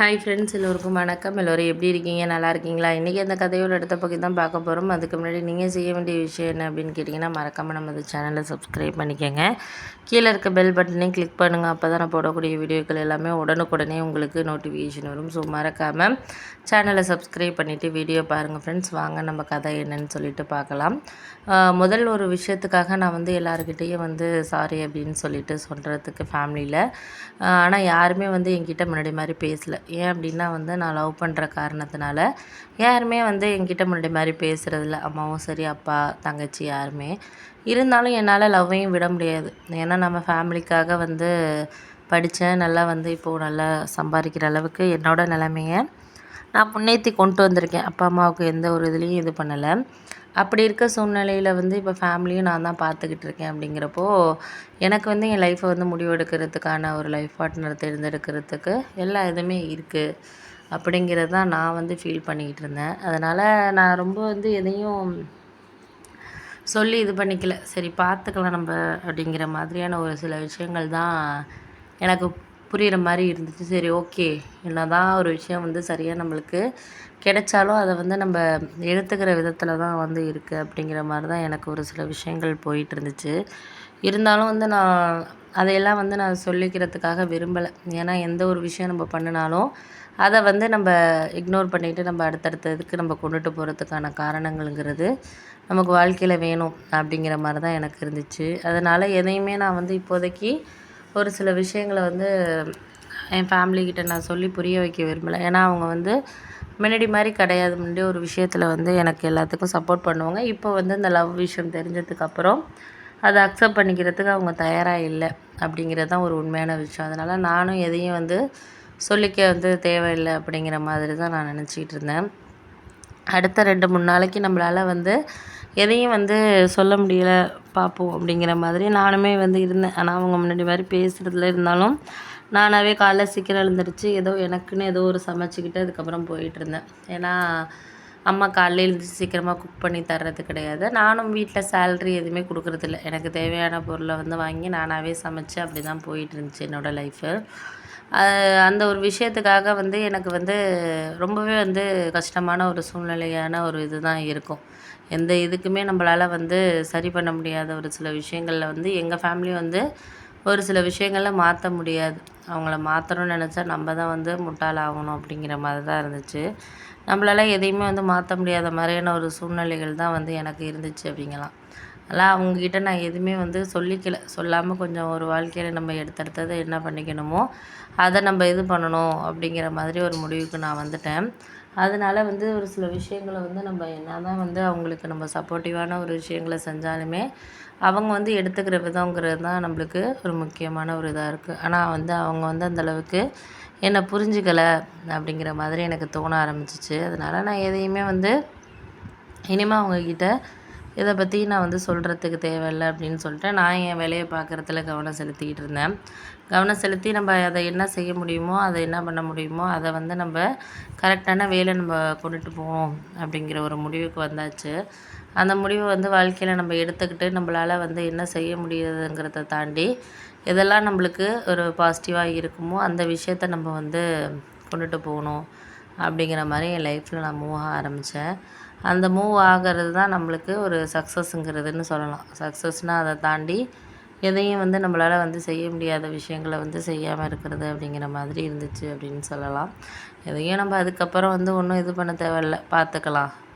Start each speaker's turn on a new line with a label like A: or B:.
A: hi friends எல்லோருக்கும் வணக்கம் எல்லோரும் எப்படி இருக்கீங்க நல்லா இருக்கீங்களா இன்றைக்கி அந்த கதையோட இடத்த பற்றி தான் பார்க்க போகிறோம் அதுக்கு முன்னாடி நீங்கள் செய்ய வேண்டிய விஷயம் என்ன அப்படின்னு கேட்டிங்கன்னா மறக்காமல் நம்ம இந்த சேனலை சப்ஸ்கிரைப் பண்ணிக்கோங்க கீழே இருக்க பெல் பட்டனையும் கிளிக் பண்ணுங்கள் அப்போ தான் நான் போடக்கூடிய வீடியோக்கள் எல்லாமே உடனுக்குடனே உங்களுக்கு நோட்டிஃபிகேஷன் வரும் ஸோ மறக்காமல் சேனலை சப்ஸ்கிரைப் பண்ணிவிட்டு வீடியோ பாருங்கள் ஃப்ரெண்ட்ஸ் வாங்க நம்ம கதை என்னன்னு சொல்லிட்டு பார்க்கலாம் முதல் ஒரு விஷயத்துக்காக நான் வந்து எல்லாருக்கிட்டேயும் வந்து சாரி அப்படின்னு சொல்லிட்டு சொல்கிறதுக்கு ஃபேமிலியில் ஆனால் யாருமே வந்து என்கிட்ட முன்னாடி மாதிரி பேசலை ஏன் அப்படின்னா வந்து நான் லவ் பண்ணுற காரணத்தினால யாருமே வந்து என்கிட்ட முன்னாடி மாதிரி பேசுகிறதில்ல அம்மாவும் சரி அப்பா தங்கச்சி யாருமே இருந்தாலும் என்னால் லவ்வையும் விட முடியாது ஏன்னா நம்ம ஃபேமிலிக்காக வந்து படித்தேன் நல்லா வந்து இப்போது நல்லா சம்பாதிக்கிற அளவுக்கு என்னோடய நிலமைய நான் முன்னேற்றி கொண்டு வந்திருக்கேன் அப்பா அம்மாவுக்கு எந்த ஒரு இதுலேயும் இது பண்ணலை அப்படி இருக்க சூழ்நிலையில் வந்து இப்போ ஃபேமிலியும் நான் தான் பார்த்துக்கிட்டு இருக்கேன் அப்படிங்கிறப்போ எனக்கு வந்து என் லைஃப்பை வந்து முடிவெடுக்கிறதுக்கான ஒரு லைஃப் பார்ட்னர் தேர்ந்தெடுக்கிறதுக்கு எல்லா இதுவுமே இருக்குது அப்படிங்கிறது தான் நான் வந்து ஃபீல் பண்ணிக்கிட்டு இருந்தேன் அதனால் நான் ரொம்ப வந்து எதையும் சொல்லி இது பண்ணிக்கல சரி பார்த்துக்கலாம் நம்ம அப்படிங்கிற மாதிரியான ஒரு சில விஷயங்கள் தான் எனக்கு புரிகிற மாதிரி இருந்துச்சு சரி ஓகே என்னதான் ஒரு விஷயம் வந்து சரியாக நம்மளுக்கு கிடைச்சாலும் அதை வந்து நம்ம எடுத்துக்கிற விதத்தில் தான் வந்து இருக்குது அப்படிங்கிற மாதிரி தான் எனக்கு ஒரு சில விஷயங்கள் போயிட்டு இருந்துச்சு இருந்தாலும் வந்து நான் அதையெல்லாம் வந்து நான் சொல்லிக்கிறதுக்காக விரும்பலை ஏன்னா எந்த ஒரு விஷயம் நம்ம பண்ணினாலும் அதை வந்து நம்ம இக்னோர் பண்ணிக்கிட்டு நம்ம அடுத்தடுத்த இதுக்கு நம்ம கொண்டுட்டு போகிறதுக்கான காரணங்கள்ங்கிறது நமக்கு வாழ்க்கையில் வேணும் அப்படிங்கிற மாதிரி தான் எனக்கு இருந்துச்சு அதனால் எதையுமே நான் வந்து இப்போதைக்கு ஒரு சில விஷயங்களை வந்து என் ஃபேமிலிக்கிட்ட நான் சொல்லி புரிய வைக்க விரும்பலை ஏன்னா அவங்க வந்து முன்னாடி மாதிரி கிடையாது முன்னாடி ஒரு விஷயத்தில் வந்து எனக்கு எல்லாத்துக்கும் சப்போர்ட் பண்ணுவாங்க இப்போ வந்து இந்த லவ் விஷயம் தெரிஞ்சதுக்கப்புறம் அதை அக்செப்ட் பண்ணிக்கிறதுக்கு அவங்க தயாராக இல்லை அப்படிங்கிறது தான் ஒரு உண்மையான விஷயம் அதனால் நானும் எதையும் வந்து சொல்லிக்க வந்து தேவையில்லை அப்படிங்கிற மாதிரி தான் நான் நினச்சிக்கிட்டு இருந்தேன் அடுத்த ரெண்டு மூணு நாளைக்கு நம்மளால் வந்து எதையும் வந்து சொல்ல முடியலை பார்ப்போம் அப்படிங்கிற மாதிரி நானுமே வந்து இருந்தேன் ஆனால் அவங்க முன்னாடி மாதிரி பேசுகிறதுல இருந்தாலும் நானாகவே காலைல சீக்கிரம் எழுந்துருச்சு ஏதோ எனக்குன்னு ஏதோ ஒரு சமைச்சிக்கிட்டு அதுக்கப்புறம் போயிட்டுருந்தேன் ஏன்னா அம்மா காலையில் எழுந்துச்சு சீக்கிரமாக குக் பண்ணி தர்றது கிடையாது நானும் வீட்டில் சேல்ரி எதுவுமே கொடுக்குறதில்ல எனக்கு தேவையான பொருளை வந்து வாங்கி நானாகவே சமைச்சு அப்படி தான் போயிட்டு இருந்துச்சு என்னோடய லைஃபு அந்த ஒரு விஷயத்துக்காக வந்து எனக்கு வந்து ரொம்பவே வந்து கஷ்டமான ஒரு சூழ்நிலையான ஒரு இது தான் இருக்கும் எந்த இதுக்குமே நம்மளால் வந்து சரி பண்ண முடியாத ஒரு சில விஷயங்களில் வந்து எங்கள் ஃபேமிலி வந்து ஒரு சில விஷயங்களில் மாற்ற முடியாது அவங்கள மாற்றணும்னு நினச்சா நம்ம தான் வந்து முட்டாளாகணும் அப்படிங்கிற மாதிரி தான் இருந்துச்சு நம்மளால் எதையுமே வந்து மாற்ற முடியாத மாதிரியான ஒரு சூழ்நிலைகள் தான் வந்து எனக்கு இருந்துச்சு அப்படிங்கலாம் அதெல்லாம் அவங்கக்கிட்ட நான் எதுவுமே வந்து சொல்லிக்கல சொல்லாமல் கொஞ்சம் ஒரு வாழ்க்கையில் நம்ம எடுத்தடுத்தது என்ன பண்ணிக்கணுமோ அதை நம்ம இது பண்ணணும் அப்படிங்கிற மாதிரி ஒரு முடிவுக்கு நான் வந்துட்டேன் அதனால் வந்து ஒரு சில விஷயங்களை வந்து நம்ம என்ன தான் வந்து அவங்களுக்கு நம்ம சப்போர்ட்டிவான ஒரு விஷயங்களை செஞ்சாலுமே அவங்க வந்து எடுத்துக்கிற விதங்கிறது தான் நம்மளுக்கு ஒரு முக்கியமான ஒரு இதாக இருக்குது ஆனால் வந்து அவங்க வந்து அந்தளவுக்கு என்னை புரிஞ்சுக்கலை அப்படிங்கிற மாதிரி எனக்கு தோண ஆரம்பிச்சிச்சு அதனால் நான் எதையுமே வந்து இனிமேல் அவங்கக்கிட்ட இதை பற்றி நான் வந்து சொல்கிறதுக்கு தேவையில்லை அப்படின்னு சொல்லிட்டு நான் என் வேலையை பார்க்குறதுல கவனம் செலுத்திக்கிட்டு இருந்தேன் கவனம் செலுத்தி நம்ம அதை என்ன செய்ய முடியுமோ அதை என்ன பண்ண முடியுமோ அதை வந்து நம்ம கரெக்டான வேலை நம்ம கொண்டுட்டு போவோம் அப்படிங்கிற ஒரு முடிவுக்கு வந்தாச்சு அந்த முடிவை வந்து வாழ்க்கையில் நம்ம எடுத்துக்கிட்டு நம்மளால் வந்து என்ன செய்ய முடியுதுங்கிறத தாண்டி எதெல்லாம் நம்மளுக்கு ஒரு பாசிட்டிவாக இருக்குமோ அந்த விஷயத்த நம்ம வந்து கொண்டுட்டு போகணும் அப்படிங்கிற மாதிரி என் லைஃப்பில் நான் மூவ் ஆரம்பித்தேன் அந்த மூவ் ஆகிறது தான் நம்மளுக்கு ஒரு சக்ஸஸ்ங்கிறதுன்னு சொல்லலாம் சக்ஸஸ்னால் அதை தாண்டி எதையும் வந்து நம்மளால் வந்து செய்ய முடியாத விஷயங்களை வந்து செய்யாமல் இருக்கிறது அப்படிங்கிற மாதிரி இருந்துச்சு அப்படின்னு சொல்லலாம் எதையும் நம்ம அதுக்கப்புறம் வந்து ஒன்றும் இது பண்ண தேவையில்ல பார்த்துக்கலாம்